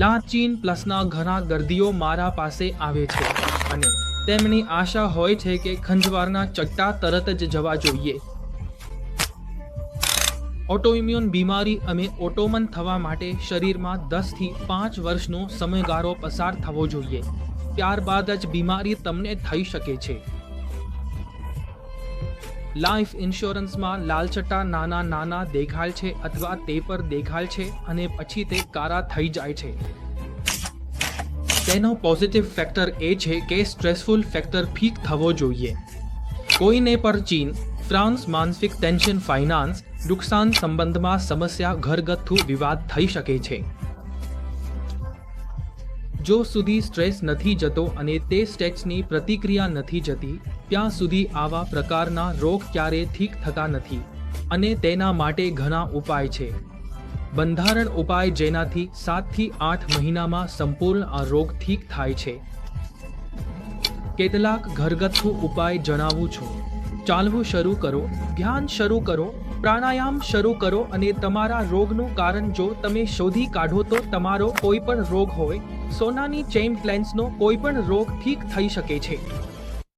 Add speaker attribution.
Speaker 1: લા ચીન પ્લસના ઘણા દર્દીઓ મારા પાસે આવે છે અને તેમની આશા હોય છે કે ખંજવારના ચટ્ટા તરત જ જવા જોઈએ. ઓટોઇમ્યુન બીમારી અને ઓટોમન થવા માટે શરીરમાં દસથી પાંચ વર્ષનો સમયગાળો પસાર થવો જોઈએ. ત્યારબાદ જ બીમારી તમને થઈ શકે છે. લાઈફ ઇન્સ્યોરન્સમાં લાલચટ્ટા નાના નાના દેખાલ છે અથવા તે પર દેખાલ છે અને પછી તે કારા થઈ જાય છે. તેનો પોઝિટિવ ફેક્ટર એ છે કે સ્ટ્રેસફુલ ફેક્ટર ફીક થવો જોઈએ. કોઈને પર ચીન, ફ્રાન્સ માનસિક ટેન્શન ફાઇનાન્સ નુકસાન સંબંધમાં સમસ્યા, ઘરગથ્થુ વિવાદ થઈ શકે છે. જો સુધી સ્ટ્રેસ નથી જતો અને તે સ્ટેટ્સની પ્રતિક્રિયા નથી જતી, ત્યાં સુધી આવા પ્રકારના રોગ ક્યારેય ઠીક થતા નથી અને તેના માટે ઘણા ઉપાય છે. બંધારણ ઉપાય જેનાથી સાતથી આઠ મહિનામાં સંપૂર્ણ આ રોગ ઠીક થાય છે. કેટલાક ઘરગથ્થુ ઉપાય જણાવું છું. ચાલવું શરૂ કરો, ધ્યાન શરૂ કરો પ્રાણાયામ શરૂ કરો અને તમારા રોગનું કારણ જો તમે શોધી કાઢો તો તમારો કોઈ પણ રોગ હોય. સોનાની ચેઇન પ્લેન્સનો કોઈ પણ રોગ ઠીક થઈ શકે છે.